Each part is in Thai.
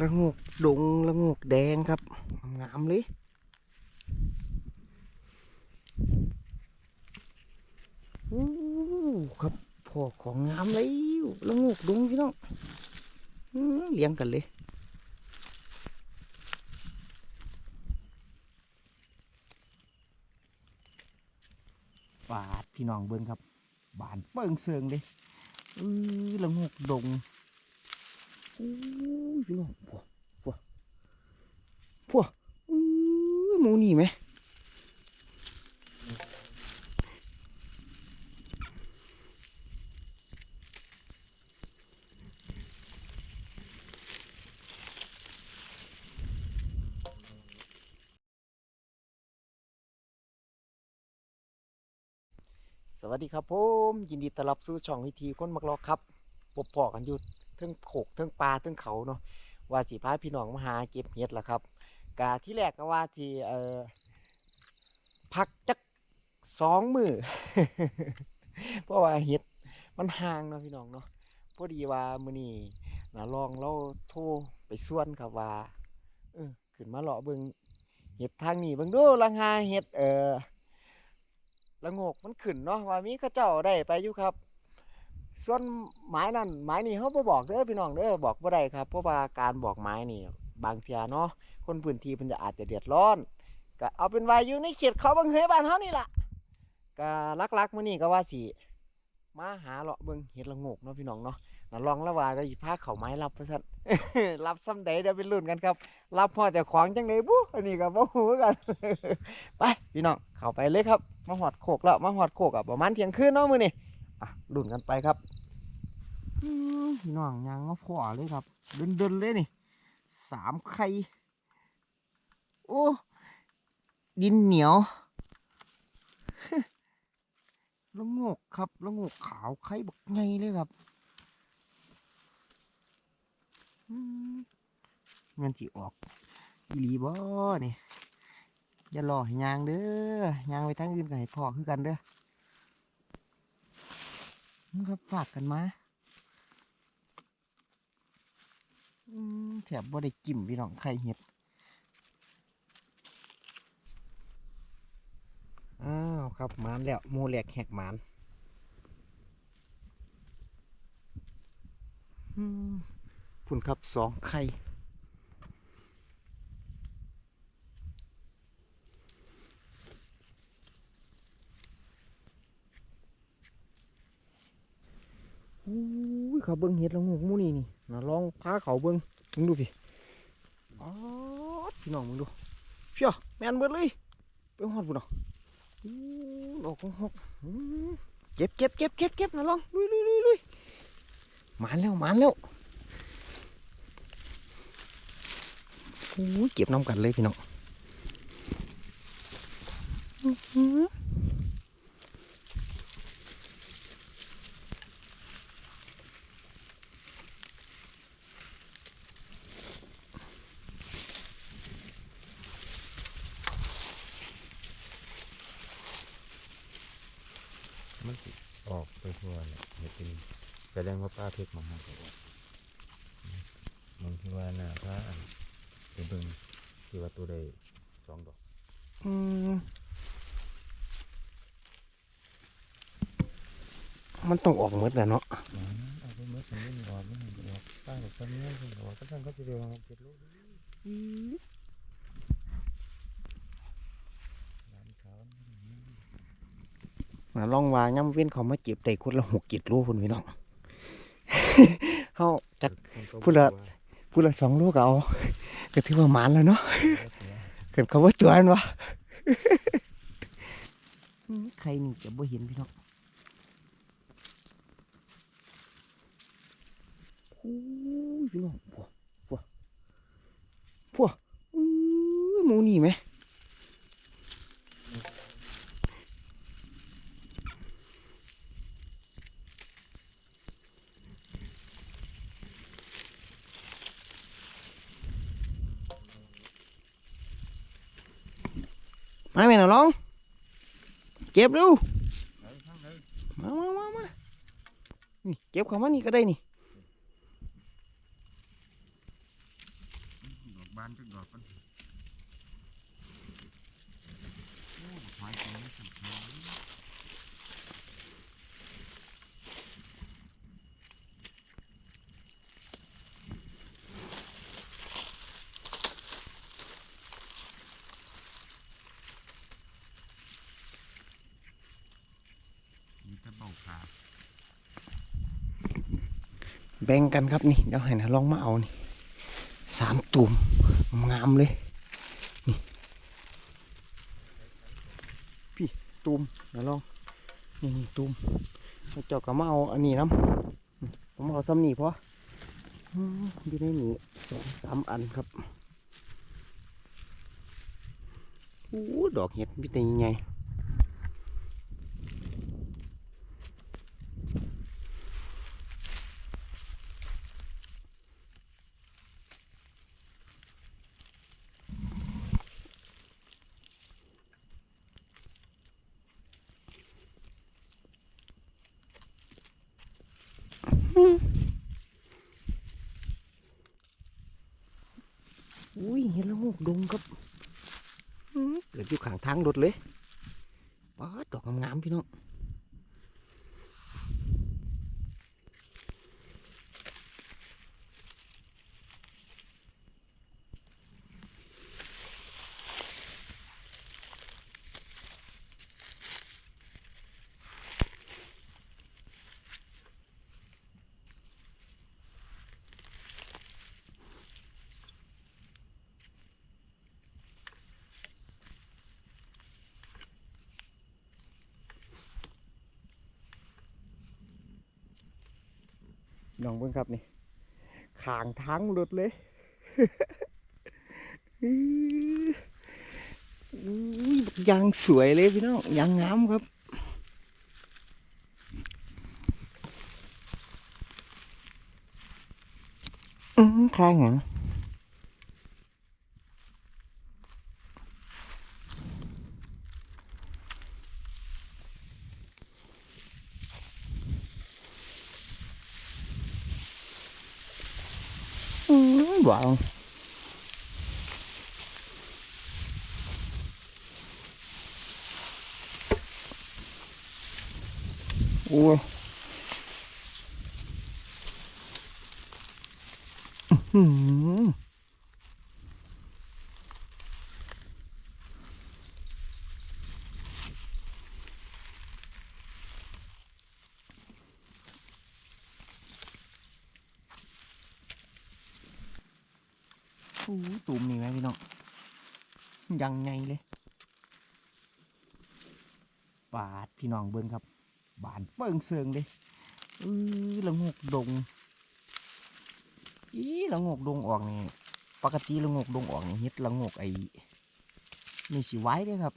ละงกดงละงกแดงครับงามเลยอู้ครับพอของงามเลยละงกดงพี่น้องเลี้ยงกันเลยบาดพี่น้องเบิ้งครับ บานเปิงเซิงเลยอือละงกดง พี่น้องพวกพวพวอู้ยหมูนี่ไหมสวัสดีครับผม ยินดีต้อนรับสู่ช่องวิธีคนมักลอกครับปบปอกันอยู่ ทั้งโขกทั้งปลาทั้งเขาเนาะว่าสิพาพี่น้องมาหาเก็บเห็ดล่ะครับกาที่แรกก็ว่าที่เอ่อพักจักสองมือเพราะว่าเห็ดมันห่างเนาะพี่น้องเนาะพอดีว่ามือนี้นะลองเราโทรไปส่วนครับว่าเออขึ้นมาเลาะเบิงเห็ดทางนี้เบิงดูลังหาเห็ดเออละงกมันขึ้นเนาะว่ามีข้าเจ้าได้ไปอยู่ครับ ส่วนหมายนั่นหมายนี่เขาบ่บอกเด้อพี่น้องเด้อบอกบ่ได้ครับเพราะว่าการบอกหมายนี่บางเทียเนาะคนพื้นที่เพิ่นจะอาจจะเดือดร้อนก็เอาเป็นว่าอยู่ในเขตเขาบางเฮบ้านเฮานี่ล่ะก็ลักๆมื้อนี้ก็ว่าสิมาหาเลาะเบิ่งเห็ดละงกเนาะพี่น้องเนาะน่ะลองแล้วว่าจะสิพาเขาไม้รับว่าซั่นรับซ้ำใดเดี๋ยวไปลุ้นกันครับ รับพอแต่ของจังไดบุอันนี้ก็บ่ฮู้กัน ไปพี่น้องเข้าไปเลยครับ มาหอดโคกแล้วมาหอดโคกอะประมาณเที่ยงคืนเนาะมื้อนี้อะลุ้นกันไปครับ พี่น้องยางมาพอเลยครับ เดินเดินๆเลยนี่สามไข่โอ้ดินเหนียวละโงกครับละโงกขาวไข่บักไงเลยครับมเงินจีออกอีลีบ่นี่อย่ารอให้ยางเด้อยางไปทางอื่นกันให้พอคือกันเด้อนี่ครับฝากกันมา อืม แถบบ่ได้กิ่มพี่น้องไข่เห็ด อ้าวครับมานแล้วหมูแหลกแหกมานพุ่นครับสองไข่อู้ เขาเบิ้งเห็ดและงูมูนี่นี่นะลองพาเขาเบิ้งมึงดูพี่อ๋อพี่น้องมึงดูเพี้ยแมนเบิดเลยไปหอดบุญเนาะดอกของหกอื้อเก็บเก็บเก็บเก็บเก็บนะลองลุยลุยลุยลุยหมานแล้วหมานแล้วโอ้ยเก็บน้ำกันเลยพี่น้อง มันสิออกไปทั่วเลยเห็ดเป็นแสดงว่าป้าเพชรมาให้มันที่ว่าน่ะพระอันเป็นเบิ่งที่ว่าตัวได้สองดอกอืมมันต้องออกหมดแหละเนาะอืมเอาไปเมื่อมันไม่ออกไม่เห็นออกป้ากับป้าเนี่ยเพิ่งออกก็สั่งก็จะเดียวเก็บลูกร้านเขา นะลองว่าย่ำเว้นเขามาเจ็บได้คนละหกกิโลพุ่นพี่น้องเฮาจักพูดละพูดละสองโลก็เอาก็ถือว่าหมานแล้วเนาะเกิดเขาว่าตัวนั่นวะใครนี่จะบ่เห็นพี่น้องโอ้ยพี่น้องพวกพวกพวกอื้อหมูนี่ไหมมาแม่น่ะลอง เก็บดูมามามามานี่เก็บของมันนี่ก็ได้นี่ บานจักดอกกันโอ้ถอยไปไม่สุดท้ายมีแต่เบาขา แบ่งกันครับนี่เดี๋ยวให้นะลองมาเอานี่สามตุ่มงามเลยนี่พี่ตุ่มเดี๋ยวลองนี่นี่ตุ่มเจ้าก็มาเอาอันนี้น้ำผมเอาซ้ำนี่พออืมอยู่ในนี้สองสามอันครับโอ้ดอกเห็ดมีแต่ยังไง อุ้ยเห็นแล้วงูดงครับอื้อ เกิดอยู่ข้างทางรถเลยป๊าดดอกงามๆพี่น้อง น้องเบิ่งครับนี่ขางทั้งรถเลยอื้ออุ้ยบักยางสวยเลยพี่น้องยางงามครับอืมข้างหยัง มหวานโอ้ยอื้อหือโอ้ย ตุ่มนี่ไหมพี่น้องยังไงเลยบาดพี่น้องเบิ้งครับ บานเปิ้งเซิงเลยอือละงกดงอีละงกดงออกนี่ปกติละงกดงออกนี่เฮ็ดละงกไอ้นี่สิไว้เด้ครับ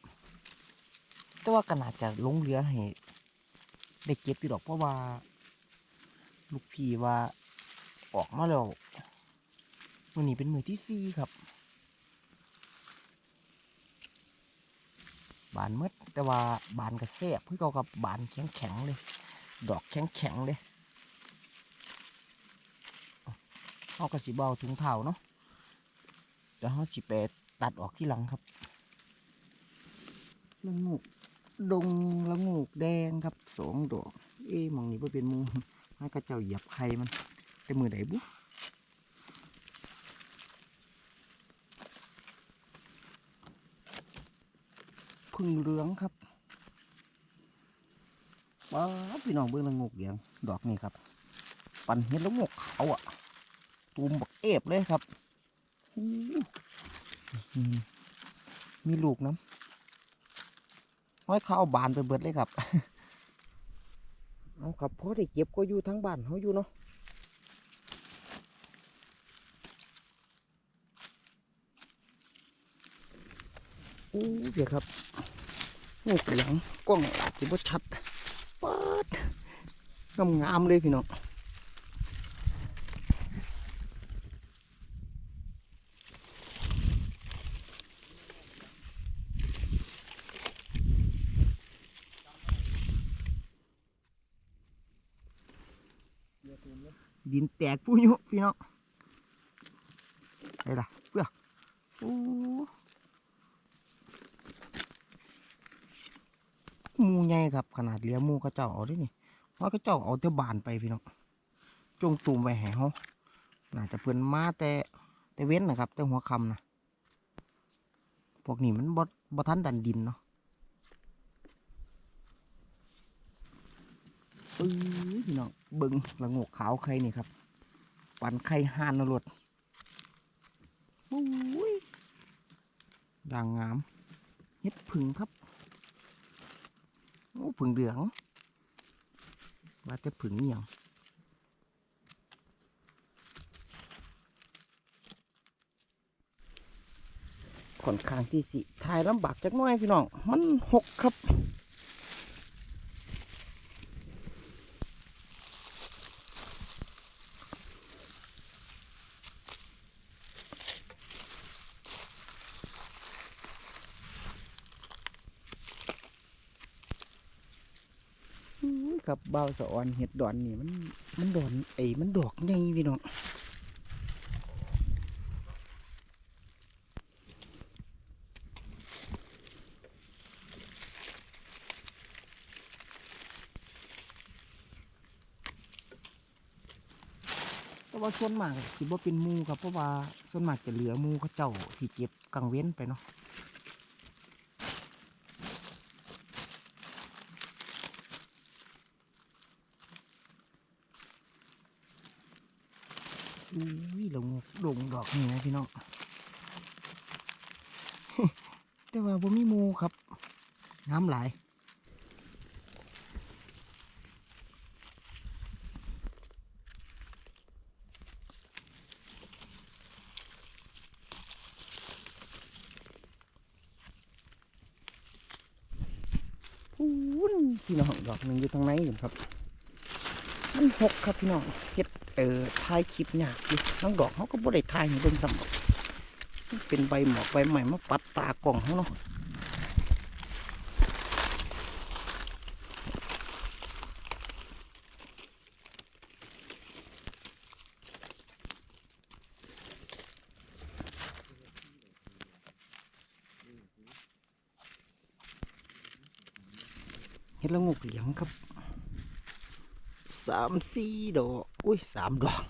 แต่ว่าก็น่าจะลงเรือให้ได้เก็บอยู่ดอกเพราะว่า ลูกพี่ว่าออกมาแล้ว วันนี้เป็นมือที่สี่ครับ บานมืดแต่ว่าบานกระแซบคือเก่ากับบานแข็งแข็งเลย ดอกแข็งแข็งเลยเอากระสีเบาถุงเท้าเนาะเดี๋ยวเขาสิไปตัดออกที่หลังครับละงูกดงละงูกแดงครับสองดอก เอ๊ะมองนี้บ่เป็นมูให้กระเจ้าเหยียบไข่มัน แต่มือไหนบุ๊ พึ่งเหลืองครับว้าพี่น้องเบื้องละงกเหลืองดอกนี้ครับ ปันเห็ดละงูกขาวอะตูมบักเอฟเลยครับมมีลูกน้ำห้อยข้าวบานไปเบิดเลยครับ เอาครับพอได้เก็บก็อยู่ทั้งบ้านเขาอยู่เนาะอู้เดี๋ยวครับ งูเหลืองกล้องอาจจะบ่ชัดปัดงามๆเลยพี่น้องดินแตกผู้ยุพี่น้องไอ้ล่ะเพื่อโอ้ มูใหญ่ครับ ขนาดเลี้ยหมูเขาเจ้าเอาด้นี่ว่าเขาเจ้าเอาแต่บานไปพี่น้องจงตูมไว้แห่เขาน่าจะเพิ่อนมาแต่แต่เว้นนะครับ แต่หัวคำนะพวกนี้มันบ่บ่ทันดันดินเนาะเอ้ยพี่น้องเบิ่งละโงกขาวใครนี่ครับ ปันไข่ห่านนรดโอ้ยด่างงามเห็ดผึ่งครับ โอ้ผึ่งเหลือง ว่าแต่ผึ่งเหี่ยงค่อนข้างที่สิถ่ายลำบากจักน้อยพี่น้อง มันหกครับ กับเบาสะออนเห็ดดอนนี่มันมันดอนไอ้มันดอกใหญ่พี่น้องแต่ว่าส่วนมากสิบ่เป็นมูครับเพราะว่าส่วนมากจะเหลือมูเขาเจ้าที่เก็บกังเว้นไปเนาะ อุ้ยเรางกดงดอกนี่นะพี่น้องแต่ว่าบ่มีมูครับ น้ำไหลายอู้นพี่น้องดอกหนึ่งอยู่ทางไหนอยู่ครับ มันหกครับพี่น้องเฮ็ด ออถ่ายคลิปยากอยู่ทั้งดอกเขาก็บ่ได้ถ่ายให้เบิ่งซ้ำดอกมันเป็นใบหมอกใบใหม่มาปัดตากล่องเขาเนาะเฮ็ดละงกเหลียงครับสามสี่ดอก อุ้ยสามดอก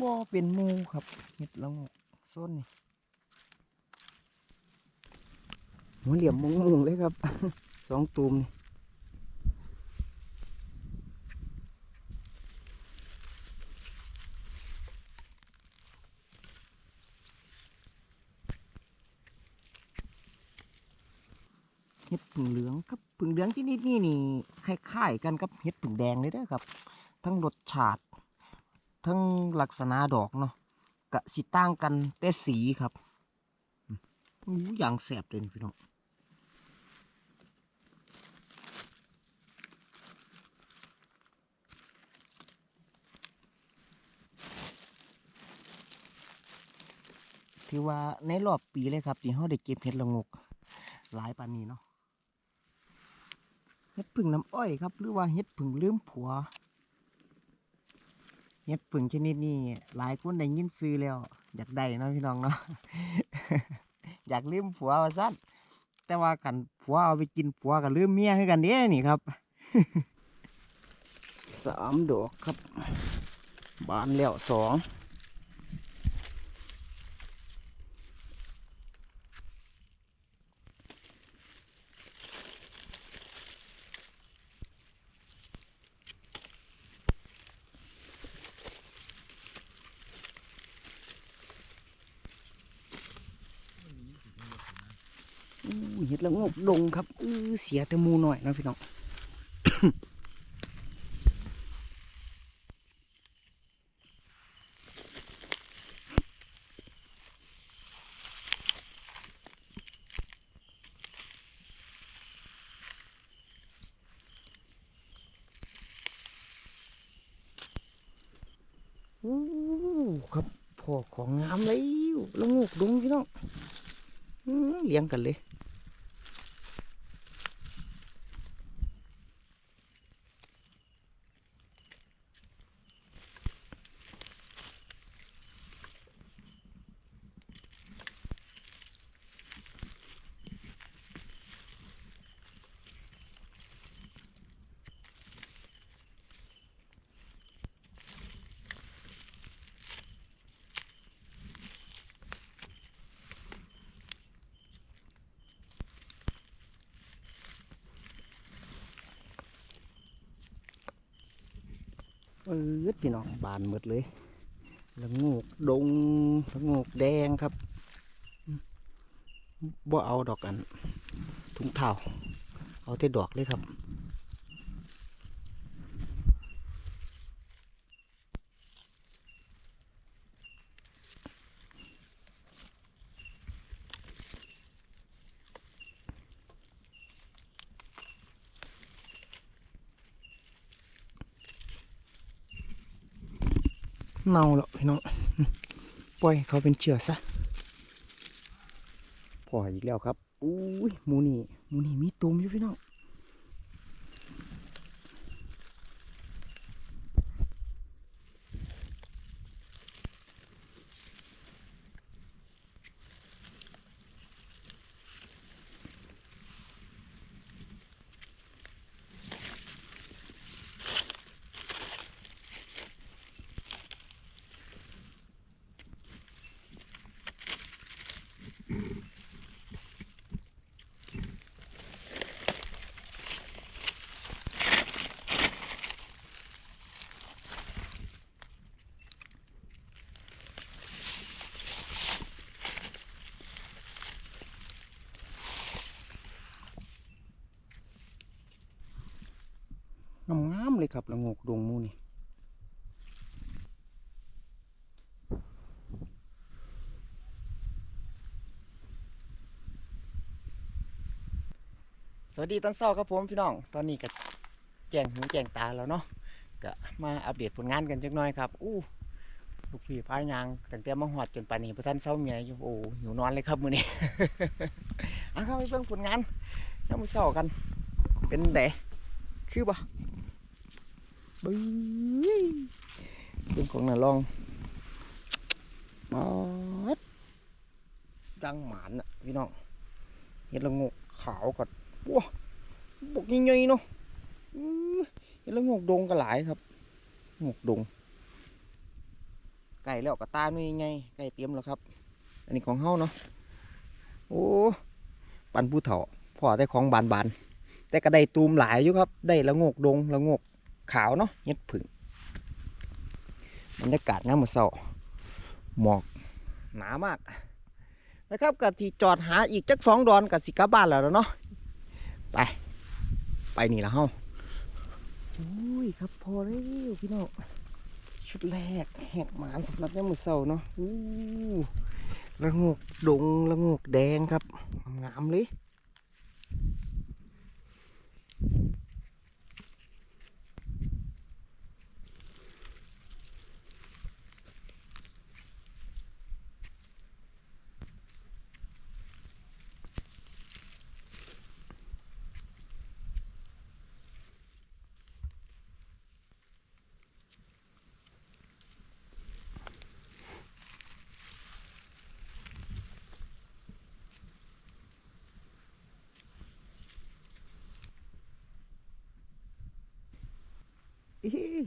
บ่เป็นมูครับเห็ดละงกส้นนี่ หัวเหลี่ยมมงมงๆเลยครับ สองตูมนี่เห็ดผึ่งเหลืองครับผึ่งเหลืองที่นี่นี่นี่คล้ายๆกันกับเห็ดผึ่งแดงเลยเด้อครับ ทั้งรสชาติ ทั้งลักษณะดอกเนาะกะสิต่างกันแต่สีครับอู้ย่างแสบเลยพี่น้อง ถือว่าในรอบปีเลยครับที่เราได้เก็บเห็ดละงก หลายปานนี้เนาะเห็ดผึ่งน้ำอ้อยครับ หรือว่าเห็ดผึ่งลืมผัวเห็ดผึ่งชนิดนี้หลายคนได้ยินซื้อแล้ว อยากได้เนาะพี่น้องเนาะอยากลืมผัวว่าสั้นแต่ว่ากันผัวเอาไปกินผัวกับลืมเมียให้กันเด้นี่ครับสามดอกครับ บานแล้วสอง ห็ดละงกดงครับเออเสียแต่มูหน่อยนะพี่น้องครับพอของงามเลยละงกดงพี่น้องเลี้ยงกันเลย เออพี่น้องบานหมดเลยละงูกดงละงูกแดงครับบ่เอาดอกกันถุงเท้าเอาแต่ดอกเลยครับ เน่าแล้วพี่น้องปล่อยเขาเป็นเชือซะพออีกแล้วครับอุ้ยมูนี่มูนี่มีตุ่มอยู่พี่น้องงามเลยครับละงกดงมูนี่สวัสดีตอนเช้าครับผมพี่น้อง ตอนนี้ก็แจ้งหูแจ้งตาแล้วเนาะก็มาอัปเดตผลงานกันจักหน่อยครับ อู้ลูกพี่พายยางตั้งแต่มาหอดจนป่านนี้พระท่านเช้าเมียอยู่โอ้หิวนอนเลยครับมือนี้เอาเข้าไปเบิ่งผลงานยามมื้อเช้ากัน เป็นไดคือบ่ บึ้ยเรื่องของน่ะลองปอดดังหมานอะพี่น้องเห็ดละงกขาวกัดว้าบกใหญ่ๆเนาะเห็ดละงกดงก็หลายครับงกดง ไก่แล้วก็ตาหน่วยไงไก่เตรียมแล้วครับ อันนี้ของเฮาเนาะโอ้ปันผู้เฒ่าพอได้ของบานบานแต่ก็ได้ตูมหลายอยู่ครับ ได้ละงกดงละงก ขาวเนาะเฮ็ดผึ่งบรรยากาศงามมื้อเช้าหมอกหนามากนะครับก็สิจอดหาอีกจักสองดอนกับสิกลับบ้านแล้วเนาะไป ไปนี่ละเฮาอุ้ยครับพอแล้วพี่น้องชุดแรกแหกหมานสำหรับยามมือเสาเนาะอู้ละงกดงละงกแดงครับ งามเลย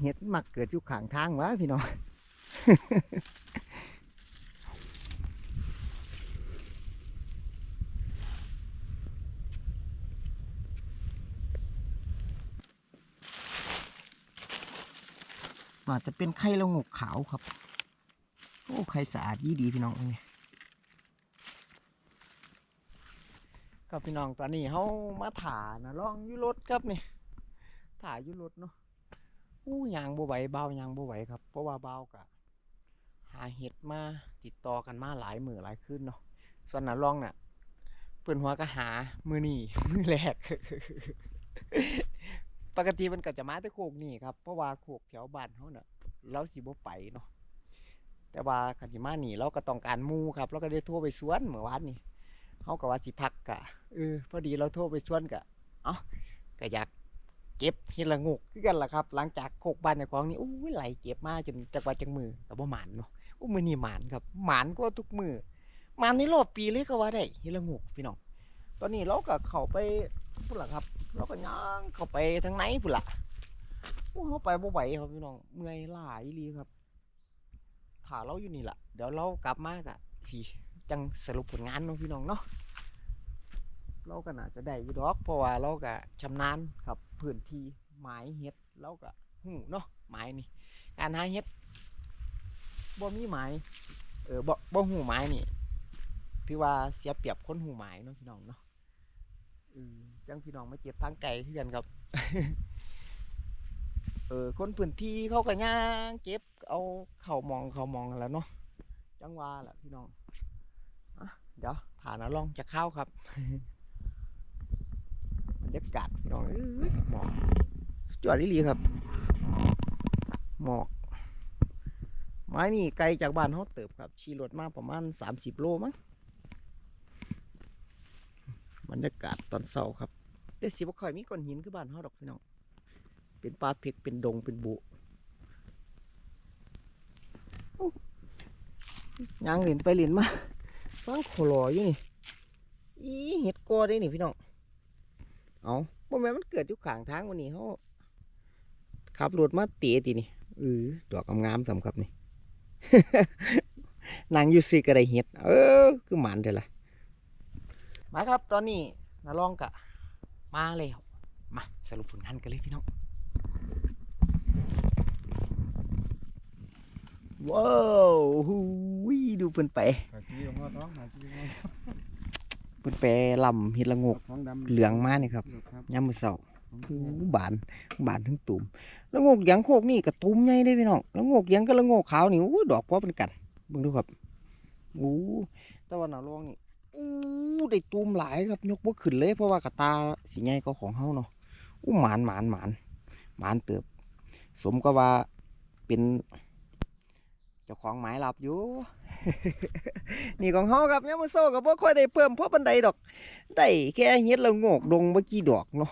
เห็ดมักเกิดอยู่ข้างทางวะพี่น้องอาจจะเป็นไข่ละงกขาวครับ โอ้ไข่สะอาดดีดีพี่น้องนี่ครับพี่น้องตอนนี้เขามาถ่านะลองยุรถครับนี่ถ่าอยุรถเนาะ อู้ยางบ่ไหวเบายางบ่ไหวครับ เพราะว่าเบากะหาเห็ดมาติดต่อกันมาหลายมือหลายคืนเนาะส่วนน่ะลองน่ะเปิ่นหัวก็หามือนี่มือแรกปกติมันก็จะมาแต่โคกนี่ครับเพราะว่าโคกแถวบ้านเขาเน่ะเราสิบ่ไปเนาะแต่ว่าคันสิมาหนีเราก็ต้องการมูครับเราก็ได้โทรไปสวนเหมื่อวานนี่เฮาก็ว่าสิพักกะเออพอดีเราโทรไปสวนกะเอ้าก็อยาก เก็บเฮ็ดละงกคือกันล่ะครับ หลังจากโคกบ้านเจ้าของนี่อู้ยไหลเก็บมาจนจักว่าจังมือก็บ่หมานเนาะอู้มือนี้หมานครับหมานกว่าทุกมือหมานในรอบปีเลยก็ว่าได้เฮ็ดละงกพี่น้องตอนนี้เราก็เข้าไปพุ่นล่ะครับ เราก็ย่างเข้าไปทางไหนพุ่นล่ะโอ้เข้าไปบ่ไหวครับพี่น้องเมื่อยล้าอีหลีครับถ้าเราอยู่นี่ล่ะ เดี๋ยวเรากลับมากะสิจังสรุปผลงานเนาะพี่น้องเนาะ เราก็น่าจะได้อยู่ดอก เพราะว่าเราก็ชำนาญครับพื้นที่หมายเฮ็ดเราก็หูเนาะหมายนี่การหาเฮ็ดบ่มีหมายเออบ่บ่หูหมายนี่ถือว่าเสียเปรียบคนหูหมายเนาะพี่น้องเนาะเออจังพี่น้องมาเก็บทางไก่คือกันครับ เออคนพื้นที่เขาก็ย่างเก็บเอาเข่ามองเข่ามองกันแล้วเนาะจังหวาแหละพี่น้องอะเดี๋ยวฐานเอาลองจะเข้าครับ บรรยากาศพี่น้องเอ้ยหมอกสุดยอดอีหลีครับ หมอก ไม้นี่ไกลจากบ้านเขาเติบครับขี่รถมาประมาณ 30 โลมั้งบรรยากาศตอนเช้าครับแต่สิบ่ค่อยมีก้อนหินคือบ้านเฮาดอกพี่น้อง เป็นป่าเพกเป็นดงเป็นบุโอ้ยางเหรียญไปเหรียญมาฟังโคลออยู่นี่ อีเห็ดกอได้นี่พี่น้อง เอาบ่แม่มันเกิดอยู่ข้างทางวันนี้เฮาขับรถมาเตะตินี่เออดอกงามๆสำครับนี่ นางยูซีก็ได้เห็ด เออ คือหมันเด้อล่ะมาครับตอนนี้นาลองกะ มาแล้วมาสรุปผลงานกันเลยพี่น้องว้าวหูยดูเพิ่นไป พิ่นไปลำเฮ็ดละงกท้องดำเหลืองมานี่ครับครับยามมื้อเช้าของหูบานบานทั้งตุ่มละงกเหลืองโคกนี่ก็ตุ่มใหญ่เด้พี่น้องละงกเหลืองกับละงกขาวนี่อู้ดอกพอเป็นกันเบิ่งดูครับอู้แต่ว่านาลองนี่อู้ได้ตุ่มหลายครับยกบ่ขึ้นเลยเพราะว่ากระตาสิใหญ่กว่าของเฮาเนาะอู้หมานหมานหมานหมานเติบ สมก็ว่าเป็นเจ้าของหมายลับอยู่ นี่ของเฮาครับยามมื้อเช้าก็บ่ค่อยได้เพิ่มเพราะปานใดดอก ได้แค่เฮ็ดละโงกดงบ่อกี่ดอกเนาะ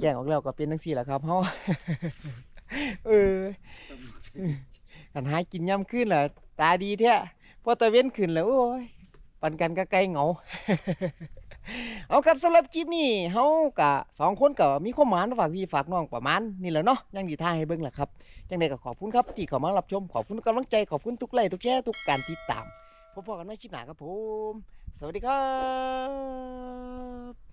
แจ้งออกแล้วก็เป็นจังซี่แหละครับเฮาเออกันหากินย่ำขึ้นแหละตาดีแท้พอตะเว้นขึ้นแล้วโอ้ยปันกันก็ไกลเหงา เอาครับสำหรับคลิปนี้เฮากะสองคนกับมีความหมายฝากพี่ฝากน้องประมาณนี่แหละเนาะยังดีท่ายให้เบิ้งแหละครับจังไดก็ขอบคุณครับที่เข้ามารับชมขอบคุณกกำลังใจขอบคุณทุกไลค์ทุกแชร์ทุกการติดตามพบกันใหม่คลิปหน้าครับผม สวัสดีครับ